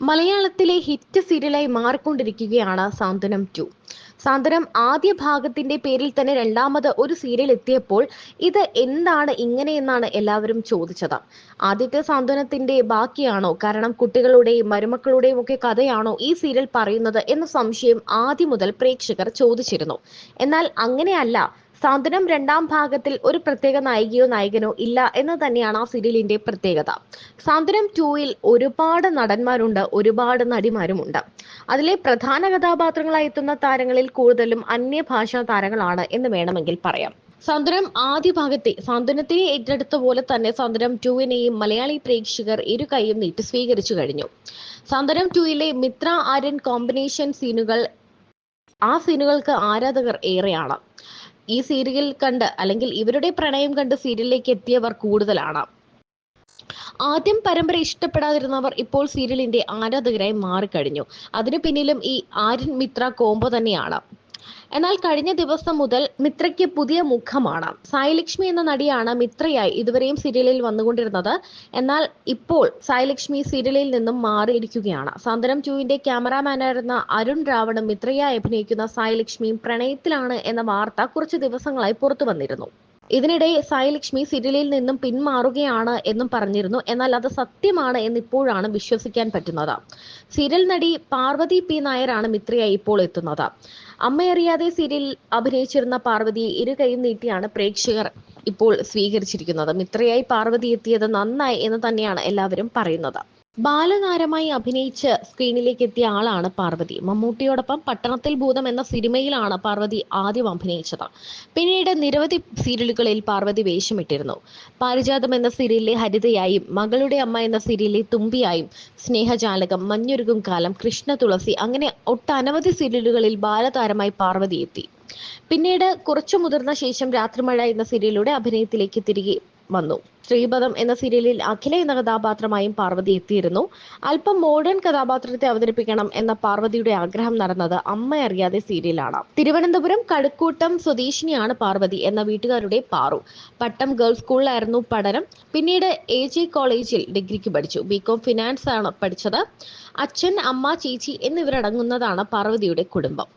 മലയാളത്തിലെ ഹിറ്റ് സീരിയലായി മാറിക്കൊണ്ടിരിക്കുകയാണ് സാന്ത്വനം ടു. സാന്ത്വനം ആദ്യ ഭാഗത്തിന്റെ പേരിൽ തന്നെ രണ്ടാമത് ഒരു സീരിയൽ എത്തിയപ്പോൾ ഇത് എന്താണ് ഇങ്ങനെയെന്നാണ് എല്ലാവരും ചോദിച്ചത്. ആദ്യത്തെ സാന്ത്വനത്തിന്റെ ബാക്കിയാണോ? കാരണം കുട്ടികളുടെയും മരുമക്കളുടെയും ഒക്കെ കഥയാണോ ഈ സീരിയൽ പറയുന്നത് എന്ന സംശയം ആദ്യം മുതൽ പ്രേക്ഷകർ ചോദിച്ചിരുന്നു. എന്നാൽ അങ്ങനെയല്ല. സാന്ത്വനം രണ്ടാം ഭാഗത്തിൽ ഒരു പ്രത്യേക നായികയോ നായകനോ ഇല്ല എന്ന് തന്നെയാണ് ആ സീരിയലിന്റെ പ്രത്യേകത. സാന്ത്വനം ടൂയിൽ ഒരുപാട് നടന്മാരുണ്ട് ഒരുപാട് നടിമാരുമുണ്ട്. അതിലെ പ്രധാന കഥാപാത്രങ്ങളായി എത്തുന്ന താരങ്ങളിൽ കൂടുതലും അന്യഭാഷാ താരങ്ങളാണ് എന്ന് വേണമെങ്കിൽ പറയാം. സാന്ത്വനം ആദ്യ ഭാഗത്തെ സാന്ത്വനത്തെ ഏറ്റെടുത്ത പോലെ തന്നെ സാന്ത്വനം ടൂവിനെയും മലയാളി പ്രേക്ഷകർ ഇരു കൈയും നീട്ടി സ്വീകരിച്ചു കഴിഞ്ഞു. സാന്ത്വനം ടൂയിലെ മിത്ര ആര്യൻ കോമ്പിനേഷൻ സീനുകൾ ആ സീനുകൾക്ക് ആരാധകർ ഏറെയാണ്. ഈ സീരിയൽ കണ്ട് അല്ലെങ്കിൽ ഇവരുടെ പ്രണയം കണ്ട് സീരിയലിലേക്ക് എത്തിയവർ കൂടുതലാണ്. ആദ്യം പരമ്പര ഇഷ്ടപ്പെടാതിരുന്നവർ ഇപ്പോൾ സീരിയലിന്റെ ആരാധകരായി മാറിക്കഴിഞ്ഞു. അതിനു പിന്നിലും ഈ ആര്യൻ മിത്ര കോംബോ തന്നെയാണ്. എന്നാൽ കഴിഞ്ഞ ദിവസം മുതൽ മിത്രയ്ക്ക് പുതിയ മുഖമാണ്. സായിലക്ഷ്മി എന്ന നടിയാണ് മിത്രയായി ഇതുവരെയും സീരിയലിൽ വന്നുകൊണ്ടിരുന്നത്. എന്നാൽ ഇപ്പോൾ സായിലക്ഷ്മി സീരിയലിൽ നിന്നും മാറിയിരിക്കുകയാണ്. സാന്ത്വനം ടുവിന്റെ ക്യാമറാമാനായിരുന്ന അരുൺ രാവണും മിത്രയായി അഭിനയിക്കുന്ന സായിലക്ഷ്മിയും പ്രണയത്തിലാണ് എന്ന വാർത്ത കുറച്ച് ദിവസങ്ങളായി പുറത്തു വന്നിരുന്നു. ഇതിനിടെ സായിലക്ഷ്മി സീരിയലിൽ നിന്നും പിന്മാറുകയാണ് എന്നും പറഞ്ഞിരുന്നു. എന്നാൽ അത് സത്യമാണ് എന്നിപ്പോഴാണ് വിശ്വസിക്കാൻ പറ്റുന്നത്. സീരിയൽ നടി പാർവതി പി നായരാണ് മിത്രയായി ഇപ്പോൾ എത്തുന്നത്. അമ്മയറിയാതെ സീരിയലിൽ അഭിനയിച്ചിരുന്ന പാർവതിയെ ഇരു കൈയും നീട്ടിയാണ് പ്രേക്ഷകർ ഇപ്പോൾ സ്വീകരിച്ചിരിക്കുന്നത്. മിത്രയായി പാർവതി എത്തിയത് നന്നായി എന്ന് തന്നെയാണ് എല്ലാവരും പറയുന്നത്. ബാലതാരമായി അഭിനയിച്ച് സ്ക്രീനിലേക്ക് എത്തിയ ആളാണ് പാർവതി. മമ്മൂട്ടിയോടൊപ്പം പട്ടണത്തിൽ ഭൂതം എന്ന സിനിമയിലാണ് പാർവതി ആദ്യം അഭിനയിച്ചത്. പിന്നീട് നിരവധി സീരിയലുകളിൽ പാർവതി വേഷമിട്ടിരുന്നു. പാരിജാതം എന്ന സീരിയലിലെ ഹരിതയായും മകളുടെ അമ്മ എന്ന സീരിയലിലെ തുമ്പിയായും സ്നേഹജാലകം മഞ്ഞൊരുകും കാലം കൃഷ്ണ തുളസി അങ്ങനെ ഒട്ടനവധി സീരിയലുകളിൽ ബാലതാരമായി പാർവതി എത്തി. പിന്നീട് കുറച്ചു മുതിർന്ന ശേഷം രാത്രിമഴ എന്ന സീരിയലിലൂടെ അഭിനയത്തിലേക്ക് തിരികെ വന്നു. ശ്രീപദം എന്ന സീരിയലിൽ അഖില എന്ന കഥാപാത്രമായും പാർവതി എത്തിയിരുന്നു. അല്പം മോഡേൺ കഥാപാത്രത്തെ അവതരിപ്പിക്കണം എന്ന പാർവതിയുടെ ആഗ്രഹം നടന്നത് അമ്മ അറിയാതെ സീരിയലാണ്. തിരുവനന്തപുരം കടുക്കൂട്ടം സ്വദേശിനിയാണ് പാർവതി എന്ന വീട്ടുകാരുടെ പാറു. പട്ടം ഗേൾസ് സ്കൂളിലായിരുന്നു പഠനം. പിന്നീട് എ ജെ കോളേജിൽ ഡിഗ്രിക്ക് പഠിച്ചു. ബികോം ഫിനാൻസ് ആണ് പഠിച്ചത്. അച്ഛൻ അമ്മ ചേച്ചി എന്നിവരടങ്ങുന്നതാണ് പാർവതിയുടെ കുടുംബം.